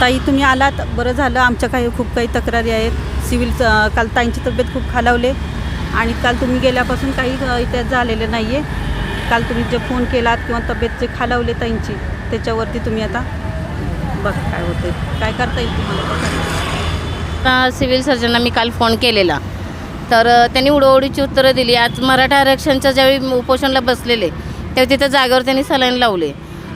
ताई तुम्ही आलात. बरं झालं. आमच्या काही खूप काही तक्रारी आहेत. सिव्हिल काल ताईंची तब्येत खूप खालावले आणि काल तुम्ही गेल्यापासून काही इथे झालेलं नाही आहे काल तुम्ही जे फोन केलात किंवा तब्येत जे खालावले ताईंची त्याच्यावरती तुम्ही आता बघा काय होते काय करता येईल तुम्हाला? सिव्हिल सर्जनला मी काल फोन केलेला. तर त्यांनी उडवडीची उत्तरं दिली. आज मराठा आरक्षणच्या ज्यावेळी उपोषणला बसलेले तेव्हा तिथं जागेवर त्यांनी सलाईन लावले.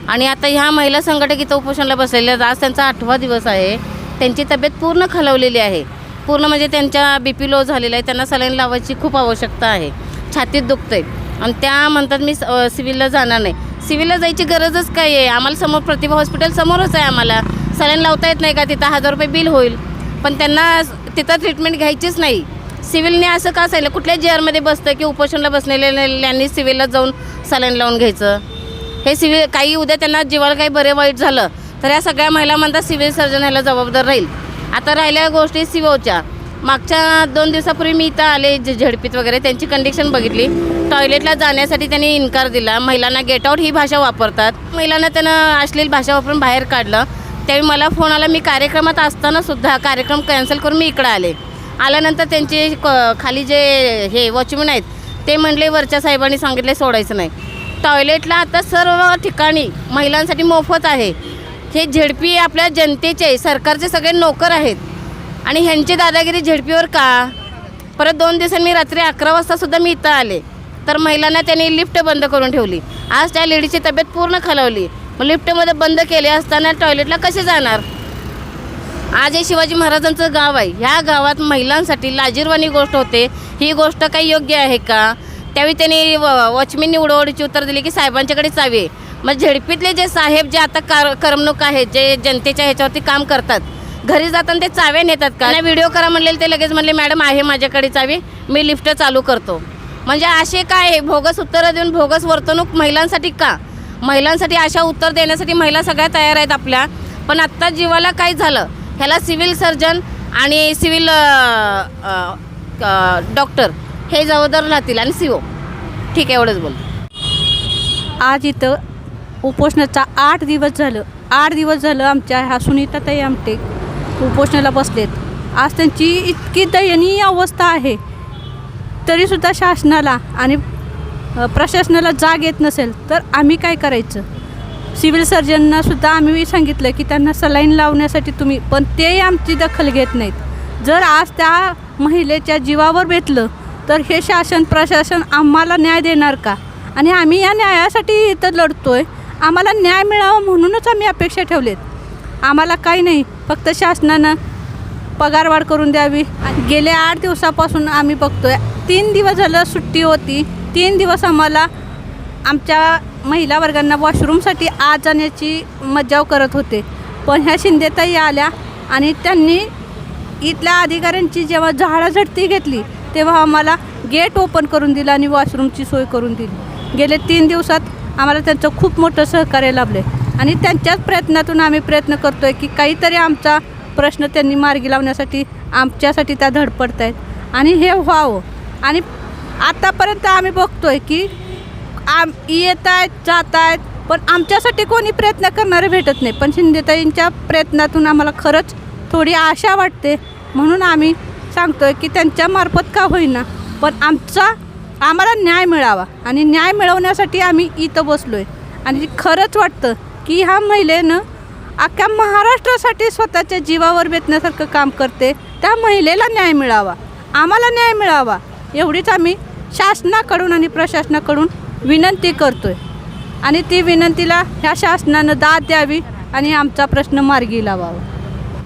आणि आता ह्या महिला संघटक इथं उपोषणाला बसलेल्या आहेत. आज त्यांचा आठवा दिवस आहे. त्यांची तब्येत पूर्ण खालवलेली आहे. पूर्ण म्हणजे त्यांच्या बी पी लो झालेला आहे. त्यांना सलाईन लावायची खूप आवश्यकता आहे. छातीत दुखतंय. आणि त्या म्हणतात मी सिव्हिलला जाणार नाही. सिव्हिलला जायची गरजच काय आहे? आम्हाला समोर प्रतिभा हॉस्पिटल समोरच आहे आम्हाला. सलाईन लावता येत नाही का? तिथं हजार रुपये बिल होईल. पण त्यांना तिथं ट्रीटमेंट घ्यायचीच नाही. सिव्हिलने असं का सांगितलं? कुठल्या जे आरमध्ये बसतं की उपोषणला बसलेल्यांनी सिव्हिलला जाऊन सलाईन लावून घ्यायचं? हे सिव्हिल काही उद्या त्यांना जीवाला काही बरे वाईट झालं तर या सगळ्या महिला म्हणतात सिव्हिल सर्जन ह्याला जबाबदार राहील. आता राहिल्या गोष्टी सिओच्या मागच्या दोन दिवसापूर्वी मी इथं आले झ- झडपीत वगैरे त्यांची कंडिशन बघितली. टॉयलेटला जाण्यासाठी त्यांनी इन्कार दिला. महिलांना गेट आउट ही भाषा वापरतात. महिलांना त्यानं अश्लील भाषा वापरून बाहेर काढलं. त्यावेळी मला फोन आला. मी कार्यक्रमात असताना सुद्धा कार्यक्रम कॅन्सल करून मी इकडं आले. आल्यानंतर त्यांचे क- खाली जे हे वॉचमन आहेत ते म्हणले वरच्या साहेबांनी सांगितले सोडायचं नाही. टॉयलेटला आता सर्व ठिकाणी महिलांसाठी मोफत आहे. हे झेडपी आपल्या जनतेचे सरकारचे सगळे नोकर आहेत. आणि ह्यांची दादागिरी झेडपीवर का? परत दोन दिवसांनी मी रात्री अकरा वाजतासुद्धा मी इथं आले. तर महिलांना त्यांनी लिफ्ट बंद करून ठेवली. आज त्या लेडीची तब्येत पूर्ण खालावली. मग लिफ्टमध्ये बंद केले असताना टॉयलेटला कसे जाणार? आज हे शिवाजी महाराजांचं गाव आहे. ह्या गावात महिलांसाठी लाजीरवाणी गोष्ट होते. ही गोष्ट काही योग्य आहे का? त्यावेळी त्यांनी वॉचमॅननी उडवडीची उत्तर दिली की साहेबांच्याकडे चावी आहे मग झेडपीतले जे साहेब जे आता कार करमणूक आहेत जे जनतेच्या ह्याच्यावरती काम करतात घरी जाताना ते चाव्या नेतात का? व्हिडिओ करा म्हणलेले ते लगेच म्हणले मॅडम आहे माझ्याकडे चावी मी लिफ्ट चालू करतो. म्हणजे असे काय आहे? भोगस उत्तरं देऊन भोगस वर्तणूक महिलांसाठी का? महिलांसाठी अशा उत्तर देण्यासाठी महिला सगळ्या तयार आहेत आपल्या. पण आत्ता जीवाला काय झालं? ह्याला सिव्हिल सर्जन आणि सिव्हिल डॉक्टर हे जबाबदार राहतील आणि सी ओ. ठीक आहे एवढंच बोल आज इथं उपोषणाचा आठ दिवस झालं. आठ दिवस झालं आमच्या ह्या सुनीताताई आमटे उपोषणाला बसलेत. आज त्यांची इतकी दयनीय अवस्था आहे तरीसुद्धा शासनाला आणि प्रशासनाला जाग येत नसेल तर आम्ही काय करायचं? सिव्हिल सर्जननासुद्धा आम्ही सांगितलं की त्यांना सलाईन लावण्यासाठी तुम्ही पण तेही आमची दखल घेत नाहीत. जर आज त्या महिलेच्या जीवावर बेतलं तर हे शासन प्रशासन आम्हाला न्याय देणार का? आणि आम्ही या न्यायासाठी इथं लढतो आहे आम्हाला न्याय मिळावा म्हणूनच आम्ही अपेक्षा ठेवलेत. आम्हाला काही नाही. फक्त शासनानं पगारवाढ करून द्यावी. आणि गेल्या आठ दिवसापासून आम्ही बघतोय. तीन दिवस झालं सुट्टी होती. तीन दिवस आम्हाला आमच्या महिला वर्गांना वॉशरूमसाठी आज जाण्याची मज्जाव करत होते. पण ह्या शिंदेताई आल्या आणि त्यांनी इथल्या अधिकाऱ्यांची जेव्हा झाडाझडती घेतली तेव्हा आम्हाला गेट ओपन करून दिलं आणि वॉशरूमची सोय करून दिली. गेले तीन दिवसात आम्हाला त्यांचं खूप मोठं सहकार्य लाभले. आणि त्यांच्याच प्रयत्नातून आम्ही प्रयत्न करतो आहे की काहीतरी आमचा प्रश्न त्यांनी मार्गी लावण्यासाठी आमच्यासाठी त्या धडपडत आहेत आणि हे व्हावं. आणि आतापर्यंत आम्ही बघतो आहे की आम येत आहेत जात आहेत पण आमच्यासाठी कोणी प्रयत्न करणारे भेटत नाही. पण शिंदेताईंच्या प्रयत्नातून आम्हाला खरंच थोडी आशा वाटते. म्हणून आम्ही सांगतोय की त्यांच्यामार्फत का होईना पण आमचा आम्हाला न्याय मिळावा आणि न्याय मिळवण्यासाठी आम्ही इथं बसलो आहे आणि खरंच वाटतं की ह्या महिलेनं अख्ख्या महाराष्ट्रासाठी स्वतःच्या जीवावर बेतण्यासारखं काम करते त्या महिलेला न्याय मिळावा आम्हाला न्याय मिळावा एवढीच आम्ही शासनाकडून आणि प्रशासनाकडून विनंती करतो आहे आणि ती विनंतीला ह्या शासनानं दाद द्यावी आणि आमचा प्रश्न मार्गी लावावा.